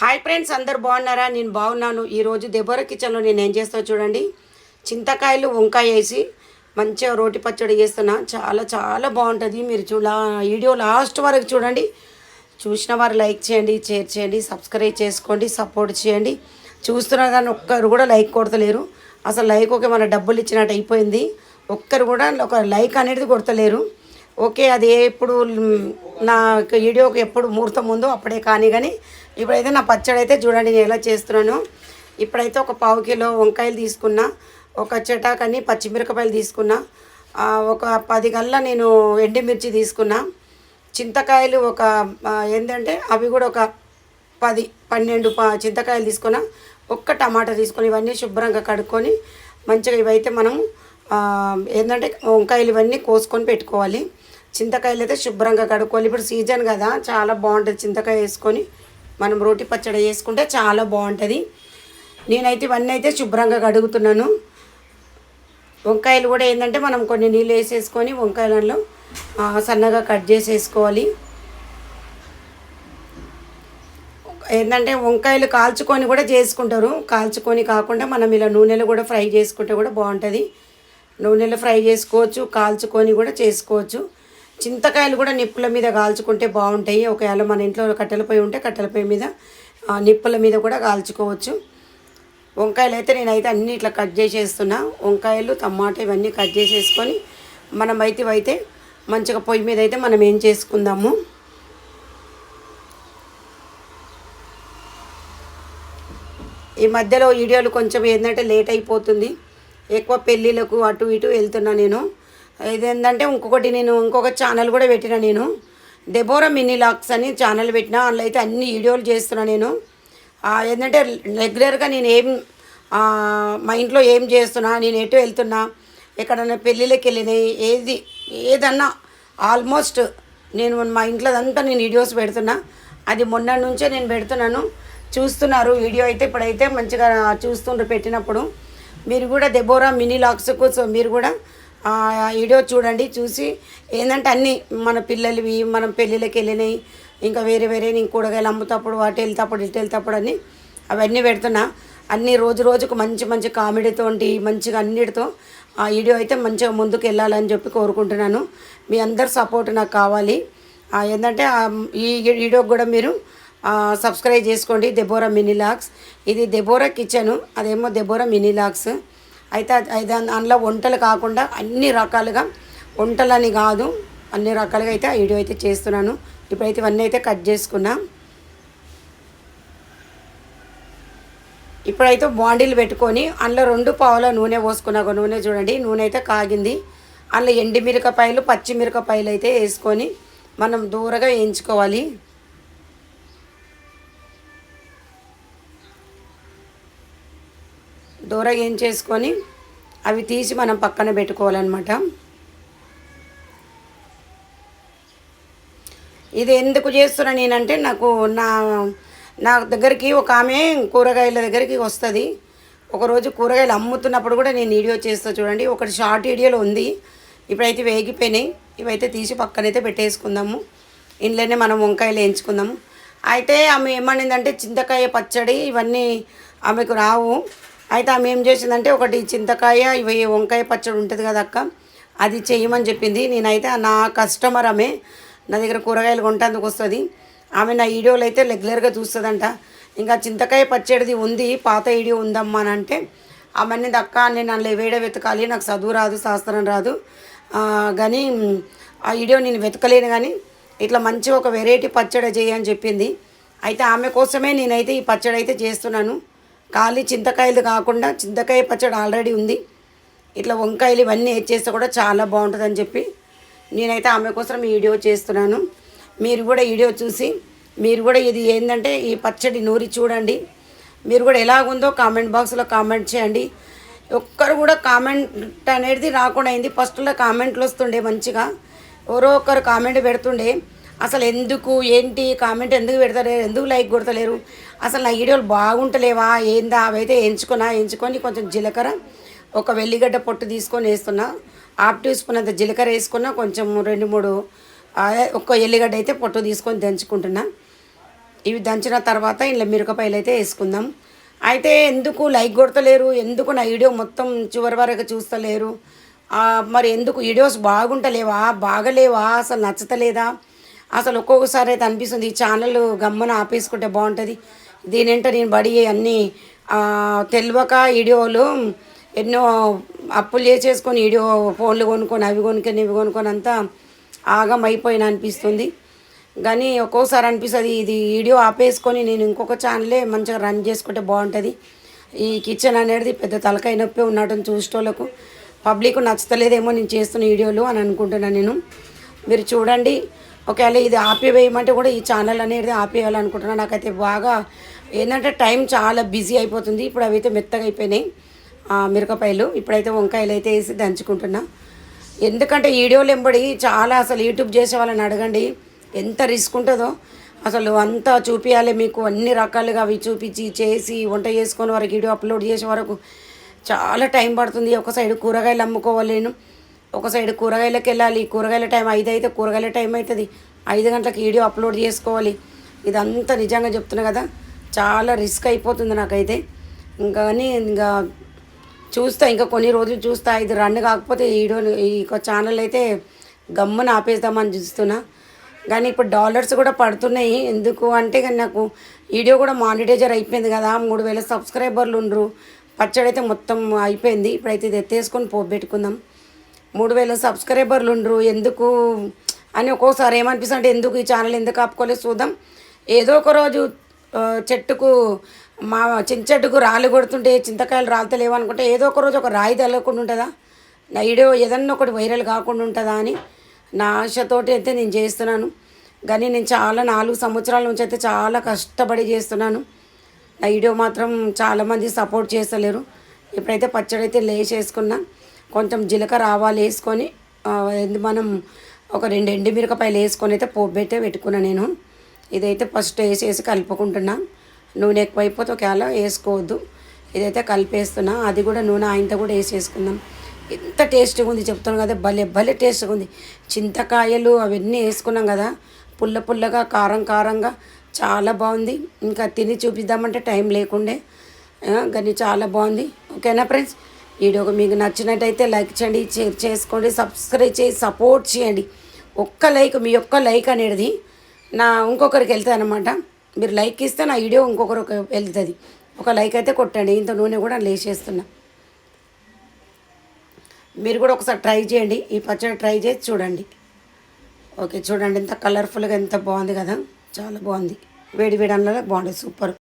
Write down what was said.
Hi friends అందరు బాగున్నారా? నేను బాగున్నాను. ఈరోజు దెబ్బర కిచెన్లో నేను ఏం చేస్తా చూడండి. చింతకాయలు వంకాయ వేసి మంచిగా రోటి పచ్చడి చేస్తున్నా. చాలా చాలా బాగుంటుంది. మీరు చూ వీడియో లాస్ట్ వరకు చూడండి. చూసిన వారు లైక్ చేయండి షేర్ చేయండి సబ్స్క్రైబ్ చేసుకోండి సపోర్ట్ చేయండి. చూస్తున్న కానీ ఒక్కరు కూడా లైక్ కొడతలేరు. అసలు లైక్ ఒక మన డబ్బులు ఇచ్చినట్టు అయిపోయింది. ఒక్కరు కూడా ఒక లైక్ అనేది కొడతలేరు. ఓకే అది ఎప్పుడు నా వీడియోకి ఎప్పుడు ముహూర్తం ఉందో అప్పుడే కానీ కానీ ఇప్పుడైతే నా పచ్చడి అయితే చూడండి నేను ఎలా చేస్తున్నాను. ఇప్పుడైతే ఒక పావు కిలో వంకాయలు తీసుకున్నా ఒక చెటాకని పచ్చిమిరపకాయలు తీసుకున్నా ఒక పది గల్లా నేను ఎండుమిర్చి తీసుకున్నా చింతకాయలు ఒక ఏంటంటే అవి కూడా ఒక పది పన్నెండు ప చింతకాయలు తీసుకున్నా ఒక్క టమాటా తీసుకొని ఇవన్నీ శుభ్రంగా కడుక్కొని మంచిగా ఇవైతే మనం ఏంటంటే వంకాయలు ఇవన్నీ కోసుకొని పెట్టుకోవాలి. చింతకాయలు అయితే శుభ్రంగా కడుక్కోవాలి. ఇప్పుడు సీజన్ కదా చాలా బాగుంటుంది చింతకాయ వేసుకొని. మనం రోటి పచ్చడి వేసుకుంటే చాలా బాగుంటుంది. నేనైతే ఇవన్నీ అయితే శుభ్రంగా కడుగుతున్నాను. వంకాయలు కూడా ఏంటంటే మనం కొన్ని నీళ్ళు వేసేసుకొని వంకాయలలో సన్నగా కట్ చేసేసుకోవాలి. ఏంటంటే వంకాయలు కాల్చుకొని కూడా చేసుకుంటారు. కాల్చుకొని కాకుండా మనం ఇలా నూనెలో కూడా ఫ్రై చేసుకుంటే కూడా బాగుంటుంది. నూనెలో ఫ్రై చేసుకోవచ్చు కాల్చుకొని కూడా చేసుకోవచ్చు. చింతకాయలు కూడా నిప్పుల మీద కాల్చుకుంటే బాగుంటాయి. ఒకవేళ మన ఇంట్లో కట్టెల పొయ్యి ఉంటే కట్టెల పొయ్యి మీద ఆ, నిప్పుల మీద కూడా కాల్చుకోవచ్చు. వంకాయలు అయితే నేనైతే అన్ని ఇట్లా కట్ చేసేస్తున్నా. వంకాయలు టమాటా ఇవన్నీ కట్ చేసేసుకొని మనం అయితే అయితే మంచిగా పొయ్యి మీద అయితే మనం ఏం చేసుకుందాము? ఈ మధ్యలో వీడియోలు కొంచెం ఏంటంటే లేట్ అయిపోతుంది. ఎక్కువ పెళ్ళిళ్ళకు అటు ఇటు వెళ్తున్నా నేను. ఇదేంటంటే ఇంకొకటి నేను ఇంకొక ఛానల్ కూడా పెట్టిన నేను. డెబోరా మినీ లాక్స్ అని ఛానల్ పెట్టిన అందులో అయితే అన్ని వీడియోలు చేస్తున్నా నేను. ఏంటంటే రెగ్యులర్గా నేను ఏం మా ఇంట్లో ఏం చేస్తున్నా నేను ఎటు వెళ్తున్నా ఎక్కడన్నా పెళ్ళిళ్ళకి వెళ్ళినాయి ఏది ఏదన్నా ఆల్మోస్ట్ నేను మా ఇంట్లో అంతా నేను వీడియోస్ పెడుతున్నా. అది మొన్న నుంచే నేను పెడుతున్నాను. చూస్తున్నారు వీడియో అయితే ఇప్పుడైతే మంచిగా చూస్తుండ్రు పెట్టినప్పుడు. మీరు కూడా దెబోరా మినీ లాక్స్కు సో మీరు కూడా వీడియో చూడండి చూసి ఏంటంటే అన్నీ మన పిల్లలవి మనం పెళ్ళిళ్ళకి వెళ్ళినాయి ఇంకా వేరే వేరే నేను కూరగాయలు అమ్ముతప్పుడు అటు వెళ్తప్పుడు ఇటు వెళ్తప్పుడు అని అవన్నీ పెడుతున్నా. అన్ని రోజు రోజుకు మంచి మంచి కామెడీతో మంచిగా అన్నిటితో ఆ వీడియో అయితే మంచిగా ముందుకు వెళ్ళాలని చెప్పి కోరుకుంటున్నాను. మీ అందరు సపోర్ట్ నాకు కావాలి. ఏంటంటే ఈ వీడియోకి కూడా మీరు సబ్స్క్రైబ్ చేసుకోండి. దెబోరా మినీ లాక్స్. ఇది దెబోరా కిచెను అదేమో దెబోరా మినీ లాక్స్. అయితే అది- అందులో వంటలు కాకుండా అన్ని రకాలుగా వంటలని కాదు అన్ని రకాలుగా అయితే వీడియో అయితే చేస్తున్నాను. ఇప్పుడైతే ఇవన్నీ అయితే కట్ చేసుకున్నా. ఇప్పుడైతే బాండీలు పెట్టుకొని అందులో రెండు పావుల నూనె పోసుకున్నా. ఒక నూనె చూడండి నూనె అయితే కాగింది. అందులో ఎండి మిరపకాయలు పచ్చి మిరపకాయలు అయితే వేసుకొని మనం దూరగా వేయించుకోవాలి. దూర ఏం చేసుకొని అవి తీసి మనం పక్కన పెట్టుకోవాలన్నమాట. ఇది ఎందుకు చేస్తున్నా నేనంటే నాకు నా నా దగ్గరికి ఒక ఆమె కూరగాయల దగ్గరికి వస్తుంది. ఒకరోజు కూరగాయలు అమ్ముతున్నప్పుడు కూడా నేను వీడియో చేస్తా చూడండి. ఒకటి షార్ట్ వీడియోలో ఉంది. ఇప్పుడైతే వేగిపోయినాయి. ఇవైతే తీసి పక్కనైతే పెట్టేసుకుందాము. ఇంట్లోనే మనం వంకాయలు వేయించుకుందాము. అయితే ఆమె ఏమనిందంటే చింతకాయ పచ్చడి ఇవన్నీ ఆమెకు రావు. అయితే ఆమె ఏం చేసిందంటే ఒకటి చింతకాయ ఇవి వంకాయ పచ్చడి ఉంటుంది కదా అక్క అది చేయమని చెప్పింది. నేనైతే నా కస్టమర్ ఆమె నా దగ్గర కూరగాయలు కొంటందుకు వస్తుంది. ఆమె నా వీడియోలు అయితే రెగ్యులర్గా చూస్తుందంట. ఇంకా చింతకాయ పచ్చడిది ఉంది పాత వీడియో ఉందమ్మా అని అంటే ఆమెని దక్క నేను అందులో వేడ వెతకాలి నాకు చదువు రాదు శాస్త్రం రాదు. కానీ ఆ వీడియో నేను వెతకలేను కానీ ఇట్లా మంచి ఒక వెరైటీ పచ్చడి చేయని చెప్పింది. అయితే ఆమె కోసమే నేనైతే ఈ పచ్చడి అయితే చేస్తున్నాను. ఖాళీ చింతకాయలు కాకుండా చింతకాయ పచ్చడి ఆల్రెడీ ఉంది. ఇట్లా వంకాయలు ఇవన్నీ చేస్తే కూడా చాలా బాగుంటుందని చెప్పి నేనైతే ఆమె కోసం ఈ వీడియో చేస్తున్నాను. మీరు కూడా వీడియో చూసి మీరు కూడా ఇది ఏంటంటే ఈ పచ్చడి నూరి చూడండి. మీరు కూడా ఎలాగుందో కామెంట్ బాక్స్లో కామెంట్ చేయండి. ఒక్కరు కూడా కామెంట్ అనేది రాకుండా అయింది. ఫస్ట్లో కామెంట్లు వస్తుండే మంచిగా. ఎవరో ఒక్కరు కామెంట్ పెడుతుండే. అసలు ఎందుకు ఏంటి కామెంట్ ఎందుకు పెడతలేరు ఎందుకు లైక్ కొడతలేరు? అసలు నా వీడియోలు బాగుంటలేవా? ఏందా? అవైతే ఎంచుకున్నా ఎంచుకొని కొంచెం జీలకర్ర ఒక వెల్లిగడ్డ పొట్టు తీసుకొని వేస్తున్నా. హాఫ్ టీ స్పూన్ అంత జీలకర్ర వేసుకున్నా కొంచెం రెండు మూడు ఒక్క ఎల్లిగడ్డ అయితే పొట్టు తీసుకొని దంచుకుంటున్నా. ఇవి దంచిన తర్వాత ఇంట్లో మిరపకాయలు అయితే వేసుకుందాం. అయితే ఎందుకు లైక్ కొడతలేరు? ఎందుకు నా వీడియో మొత్తం చివరి వరకు చూస్తలేరు? మరి ఎందుకు? వీడియోస్ బాగుంటలేవా? బాగలేవా? అసలు నచ్చతలేదా? అసలు ఒక్కొక్కసారి అయితే అనిపిస్తుంది ఈ ఛానల్ గమ్మన ఆపేసుకుంటే బాగుంటుంది. దీనింట నేను బడి అన్నీ తెలియక వీడియోలు ఎన్నో అప్పులు చేసేసుకొని వీడియో ఫోన్లు కొనుక్కొని అవి కొనుక్కొని ఇవి కొనుక్కొని అంతా ఆగం అయిపోయిన అనిపిస్తుంది. కానీ ఒక్కోసారి అనిపిస్తుంది ఇది వీడియో ఆపేసుకొని నేను ఇంకొక ఛానలే మంచిగా రన్ చేసుకుంటే బాగుంటుంది. ఈ కిచెన్ అనేది పెద్ద తలకాయ నొప్పి ఉన్నట్టు చూసేటోళ్ళకు. పబ్లిక్ నచ్చతలేదేమో నేను చేస్తున్న వీడియోలు అని అనుకుంటున్నాను నేను. మీరు చూడండి. ఒకవేళ ఇది ఆపివేయమంటే కూడా ఈ ఛానల్ అనేది ఆపేయాలనుకుంటున్నాను నాకైతే బాగా ఏంటంటే టైం చాలా బిజీ అయిపోతుంది. ఇప్పుడు అవి అయితే మెత్తగా అయిపోయినాయి. మిరపకాయలు. ఇప్పుడైతే వంకాయలు అయితే వేసి దంచుకుంటున్నా. ఎందుకంటే వీడియోలు ఎంబడి చాలా అసలు యూట్యూబ్ చేసే వాళ్ళని అడగండి. ఎంత రిస్క్ ఉంటుందో. అసలు అంతా చూపించాలి మీకు. అన్ని రకాలుగా అవి చూపించి చేసి వంట చేసుకొని వరకు వీడియో అప్లోడ్ చేసే వరకు చాలా టైం పడుతుంది. ఒక సైడ్ కూరగాయలు అమ్ముకోవాలి నేను. ఒక సైడ్ కూరగాయలకు వెళ్ళాలి. కూరగాయల టైం ఐదు అయితే కూరగాయల టైం అవుతుంది ఐదు గంటలకు వీడియో అప్లోడ్ చేసుకోవాలి. ఇదంతా నిజంగా చెప్తున్నా కదా చాలా రిస్క్ అయిపోతుంది నాకైతే. ఇంకా కానీ ఇంకా చూస్తా ఇంకా కొన్ని రోజులు చూస్తా. ఇది రన్ కాకపోతే ఈ వీడియో ఈ ఛానల్ అయితే గమ్మున ఆపేద్దామని చూస్తున్నా. కానీ ఇప్పుడు డాలర్స్ కూడా పడుతున్నాయి. ఎందుకు అంటే కానీ నాకు వీడియో కూడా మానిటైజర్ అయిపోయింది కదా. మూడు వేల సబ్స్క్రైబర్లు ఉండరు. పచ్చడి అయితే మొత్తం అయిపోయింది. ఇప్పుడైతే ఇది ఎత్తేసుకొని పోబెట్టుకుందాం మూడు వేల సబ్స్క్రైబర్లు ఉండరు. ఎందుకు అని ఒక్కోసారి ఏమనిపిస్తుంది అంటే ఎందుకు ఈ ఛానల్ ఎందుకు ఆపుకోలేదు చూద్దాం. ఏదో ఒక రోజు చెట్టుకు మా చెట్టుకు రాళ్ళు కొడుతుంటే చింతకాయలు రాలుతలేవు అనుకుంటే ఏదో ఒక రోజు ఒక రాయి తగలకుండా ఉంటుందా? నా వీడియో ఏదన్నా ఒకటి వైరల్ కాకుండా ఉంటుందా అని నా ఆశతోటి అయితే నేను చేస్తున్నాను. కానీ నేను చాలా నాలుగు సంవత్సరాల నుంచి అయితే చాలా కష్టపడి చేస్తున్నాను. నా వీడియో మాత్రం చాలామంది సపోర్ట్ చేస్తలేరు. ఇప్పుడైతే పచ్చడి అయితే లేచేసుకున్నా కొంచెం జీలకర్ర ఆవాలు వేసుకొని మనం ఒక రెండు ఎండు మిరపకాయలు వేసుకొని అయితే పోబెట్టే పెట్టుకున్నా నేను. ఇదైతే ఫస్ట్ వేసేసి కలుపుకుంటున్నా. నూనె ఎక్కువైపోతే ఒకవేళ వేసుకోవద్దు. ఇదైతే కలిపేస్తున్నా. అది కూడా నూనె ఆయనతో కూడా వేసేసుకుందాం. ఎంత టేస్ట్గా ఉంది చెప్తాను కదా భలే భలే టేస్ట్గా ఉంది. చింతకాయలు అవన్నీ వేసుకున్నాం కదా పుల్ల పుల్లగా కారం కారంగా చాలా బాగుంది. ఇంకా తిని చూపిద్దామంటే టైం లేకుండే. కానీ చాలా బాగుంది. ఓకేనా ఫ్రెండ్స్? వీడియో మీకు నచ్చినట్టయితే లైక్ చేయండి షేర్ చేసుకోండి సబ్స్క్రైబ్ చేసి సపోర్ట్ చేయండి. ఒక్క లైక్ మీ యొక్క లైక్ అనేది నా ఇంకొకరికి వెళ్తుంది అనమాట మీరు లైక్ ఇస్తే నా వీడియో ఇంకొకరికి వెళ్తుంది. ఒక లైక్ అయితే కొట్టండి. ఇంత నూనె కూడా లేచేస్తున్నా. మీరు కూడా ఒకసారి ట్రై చేయండి. ఈ పచ్చడి ట్రై చేసి చూడండి. ఓకే చూడండి. ఎంత కలర్ఫుల్గా ఎంత బాగుంది కదా. చాలా బాగుంది. వేడి వేడి అన్నలో బాగుంది. సూపర్.